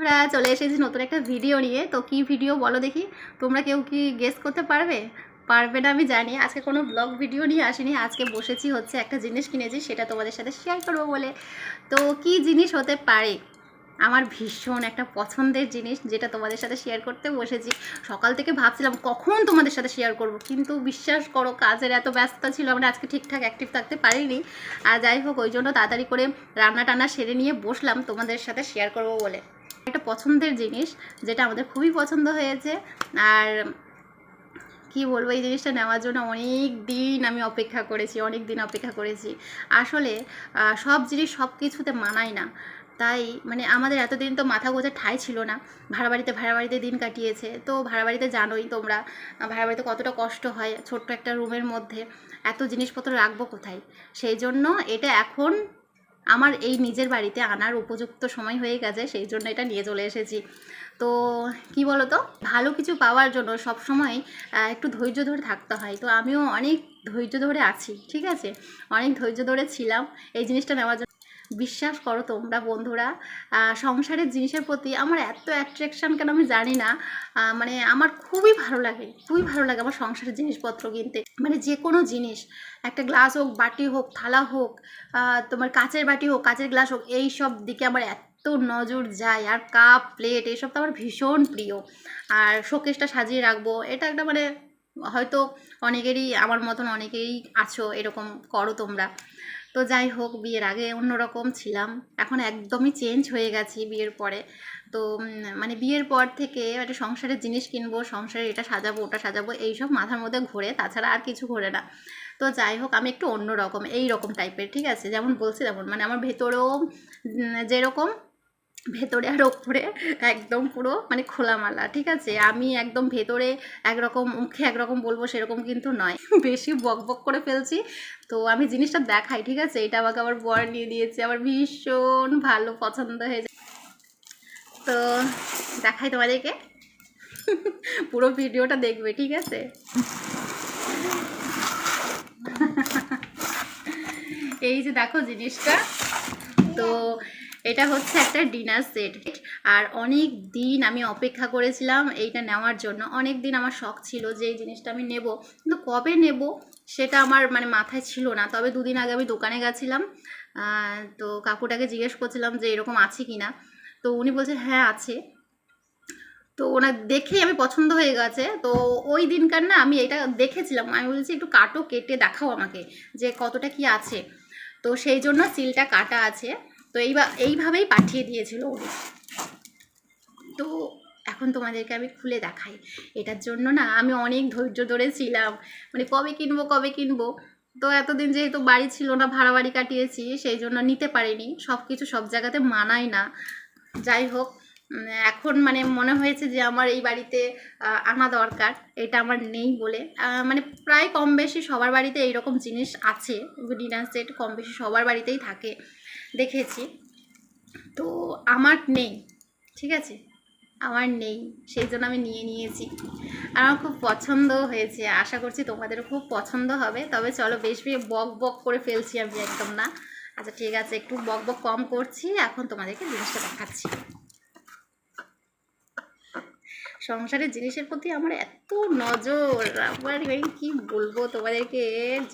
বন্ধুরা চলে এসেছি নতুন একটা ভিডিও নিয়ে। তো কি ভিডিও বলো দেখি? তোমরা কেউ কি গেস করতে পারবে? পারবে না, আমি জানি। আজকে কোনো ব্লগ ভিডিও নিয়ে আসিনি। আজকে বসেছি হচ্ছে একটা জিনিস কিনেছি, সেটা তোমাদের সাথে শেয়ার করব বলে। তো কি জিনিস হতে পারে? আমার ভীষণ একটা পছন্দের জিনিস যেটা তোমাদের সাথে শেয়ার করতে বসেছি। সকাল থেকে ভাবছিলাম কখন তোমাদের সাথে শেয়ার করব, কিন্তু বিশ্বাস করো, কাজের এত ব্যস্ততা ছিল, আমরা আজকে ঠিকঠাক অ্যাক্টিভ থাকতে পারিনি। আর যাই হোক, ওই জন্য তাড়াতাড়ি করে রান্না টান্না সেরে নিয়ে বসলাম তোমাদের সাথে শেয়ার করব বলে। একটা পছন্দের জিনিস যেটা আমাদের খুবই পছন্দ হয়েছে। আর কি বলব, এই জিনিসটা নেওয়ার জন্য অনেক দিন আমি অপেক্ষা করেছি, অনেক দিন অপেক্ষা করেছি। আসলে সব জিনিস সব কিছুতে মানায় না। তাই মানে আমাদের এতদিন তো মাথা গোজা ঠাই ছিল না। ভাড়া বাড়িতে ভাড়া বাড়িতে দিন কাটিয়েছে। তো ভাড়া বাড়িতে জানোই তোমরা ভাড়া বাড়িতে কতটা কষ্ট হয় ছোট্ট একটা রুমের মধ্যে। এত জিনিসপত্র রাখব কোথায়? সেই জন্য এটা এখন আমার এই নিজের বাড়িতে আনার উপযুক্ত সময় হয়ে গেছে, সেই জন্য এটা নিয়ে চলে এসেছি। তো কি বলো তো ভালো কিছু পাওয়ার জন্য সব সময় একটু ধৈর্য ধরে থাকতে হয়। তো আমিও অনেক ধৈর্য ধরে আছি, ঠিক আছে? অনেক ধৈর্য ধরে ছিলাম। এই জিনিসটা নেওয়ার জন্য বিশ্বাস করো তোমরা বন্ধুরা সংসারের জিনিসের প্রতি আমার এত অ্যাট্রাকশান কেন আমি জানি না। মানে আমার খুবই ভালো লাগে, খুবই ভালো লাগে আমার সংসারের জিনিসপত্র কিনতে। মানে যে কোনো জিনিস, একটা গ্লাস হোক, বাটি হোক, থালা হোক তোমার কাচের বাটি হোক, কাঁচের গ্লাস হোক, এই সব দিকে আমার এত নজর যায়। আর কাপ প্লেট এসব তো আমার ভীষণ প্রিয়। আর শোকেসটা সাজিয়ে রাখব, এটা একটা মানে হয়তো অনেকেরই, আমার মতন অনেকেই আছো, এরকম করো তোমরা। তো যাই হোক, বিয়ের আগে অন্যরকম ছিলাম। এখন একদমই চেঞ্জ হয়ে গেছি বিয়ের পরে। তো মানে বিয়ের পর থেকে একটা সংসারের জিনিস কিনবো সংসারে এটা সাজাবো, ওটা সাজাবো, এইসব মাথার মধ্যে ঘোরে, তাছাড়া আর কিছু ঘোরে না। তো যাই হোক, আমি একটু অন্যরকম এই রকম টাইপের ঠিক আছে? যেমন বলছি তেমন মানে আমার ভেতরেও যেরকম ভেতরে আর ওপরে একদম পুরো মানে খোলামালা, ঠিক আছে? আমি একদম ভেতরে একরকম, মুখে একরকম বলব সেরকম কিন্তু নয়। বেশি বক বক করে ফেলছি। তো আমি জিনিসটা দেখাই, ঠিক আছে? এটা আমাকে আবার বর নিয়ে দিয়েছে, আমার ভীষণ ভালো পছন্দ হয়েছে। তো দেখাই তোমাদেরকে। পুরো ভিডিওটা দেখবে, ঠিক আছে? এই যে দেখো জিনিসটা। এটা হচ্ছে একটা ডিনার সেট আর অনেক দিন আমি অপেক্ষা করেছিলাম এইটা নেওয়ার জন্য। অনেক দিন আমার শখ ছিল যে এই জিনিসটা আমি নেব। কিন্তু কবে নেব সেটা আমার মানে মাথায় ছিল না। তবে দুদিন আগে আমি দোকানে গেছিলাম। তো কাকুটাকে জিজ্ঞেস করছিলাম যে এরকম আছে কি না তো উনি বলছে হ্যাঁ আছে। তো ওনার দেখেই আমি পছন্দ হয়ে গেছে। তো ওই দিনকার না আমি এটা দেখেছিলাম। আমি বলছি, একটু কাটো, কেটে দেখাও আমাকে যে কতটা কি আছে। তো সেই জন্য সিলটা কাটা আছে। তো এইবা, এইভাবেই পাঠিয়ে দিয়েছিল উনি তো এখন তোমাদেরকে আমি খুলে দেখাই। এটার জন্য না আমি অনেক ধৈর্য ধরে ছিলাম মানে কবে কিনবো কবে কিনবো? তো এতদিন যেহেতু বাড়ি ছিল না, ভাড়া বাড়ি কাটিয়েছি, সেই জন্য নিতে পারিনি। সব কিছু সব জায়গাতে মানায় না। যাই হোক এখন মানে মনে হয়েছে যে আমার এই বাড়িতে আনা দরকার, এটা আমার নেই বলে। মানে প্রায় কম বেশি সবার বাড়িতে এইরকম জিনিস আছে, ডিনার সেট কম বেশি সবার বাড়িতেই থাকে, দেখেছি। তো আমার নেই, ঠিক আছে? আমার নেই, সেই জন্য আমি নিয়ে নিয়েছি। আর আমার খুব পছন্দ হয়েছে, আশা করছি তোমাদেরও খুব পছন্দ হবে। তবে চলো বেশ বেশ বক বক করে ফেলছি আমি একদম না। আচ্ছা ঠিক আছে, একটু বক বক কম করছি, এখন তোমাদেরকে জিনিসটা দেখাচ্ছি। সংসারের জিনিসের প্রতি আমার এত নজর। এই কি বলব তোমাদেরকে?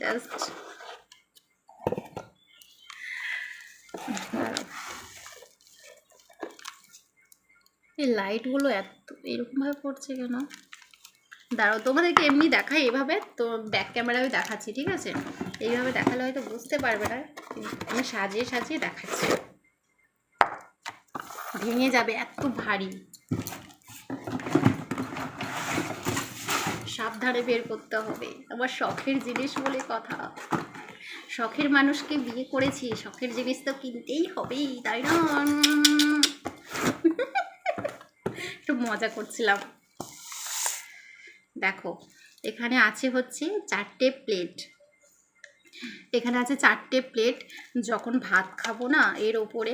জাস্ট এই লাইটগুলো এত এরকমভাবে পড়ছে কেন? দাঁড়াও, তোমাদেরকে এমনি দেখাই এভাবে। তো ব্যাক ক্যামেরায় দেখাচ্ছি, ঠিক আছে? এইভাবে দেখালে হয়তো বুঝতে পারবে না। আমি সাজিয়ে সাজিয়ে দেখাচ্ছি। ভেঙে যাবে, এত ভারী। সাবধানে বের করতে হবে। আমার শখের জিনিস বলে কথা। শখের মানুষকে বিয়ে করেছি, শখের জিনিস তো কিনতেই হবেই, তাই না? একটু মজা করছিলাম। দেখো, এখানে আছে হচ্ছে চারটে প্লেট। এখানে আছে চারটে প্লেট, যখন ভাত খাব না, এর ওপরে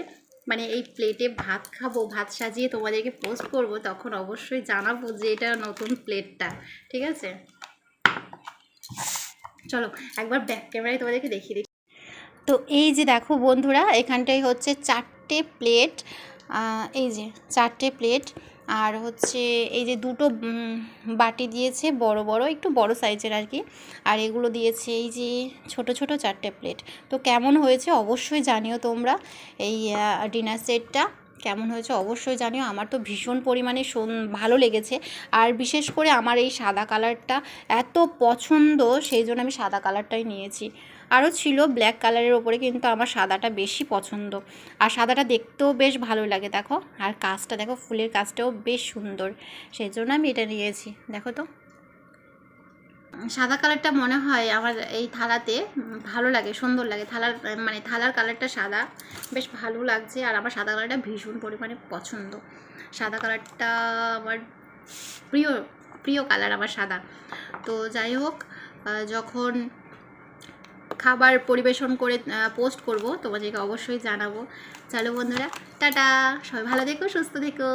মানে এই প্লেটে ভাত খাব, ভাত সাজিয়ে তোমাদেরকে পোস্ট করব, তখন অবশ্যই জানাব যে এটা নতুন প্লেটটা ঠিক আছে? চলো, একবার ব্যাক ক্যামেরায় তোমাদেরকে দেখিয়ে দিই। তো এই যে দেখো বন্ধুরা এখানটাই হচ্ছে চারটে প্লেট এই যে চারটে প্লেট আর হচ্ছে এই যে দুটো বাটি দিয়েছে বড় বড়, একটু বড় সাইজের আর কি। আর এগুলো দিয়েছে এই যে ছোট ছোট চারটে প্লেট তো কেমন হয়েছে অবশ্যই জানিও তোমরা। এই ডিনার সেটটা কেমন হয়েছে অবশ্যই জানিও। আমার তো ভীষণ পরিমাণে ভালো লেগেছে। আর বিশেষ করে আমার এই সাদা কালারটা এত পছন্দ, সেই জন্য আমি সাদা কালারটাই নিয়েছি। আরও ছিল ব্ল্যাক কালারের ওপরে কিন্তু আমার সাদাটা বেশি পছন্দ। আর সাদাটা দেখতেও বেশ ভালো লাগে, দেখো। আর কাজটা, দেখো ফুলের কাজটাও বেশ সুন্দর। সেই জন্য আমি এটা নিয়েছি, দেখো তো। সাদা কালারটা মনে হয় আমার এই থালাতে ভালো লাগে, সুন্দর লাগে। থালার মানে থালার কালারটা সাদা, বেশ ভালো লাগছে। আর আমার সাদা কালারটা ভীষণ পরিমাণে পছন্দ। সাদা কালারটা আমার প্রিয় প্রিয় কালার আমার সাদা। তো যাই হোক যখন খাবার পরিবেশন করে পোস্ট করব, তোমাদেরকে অবশ্যই জানাব। চলো বন্ধুরা, টাটা! সবাই ভালো থেকো, সুস্থ থেকো!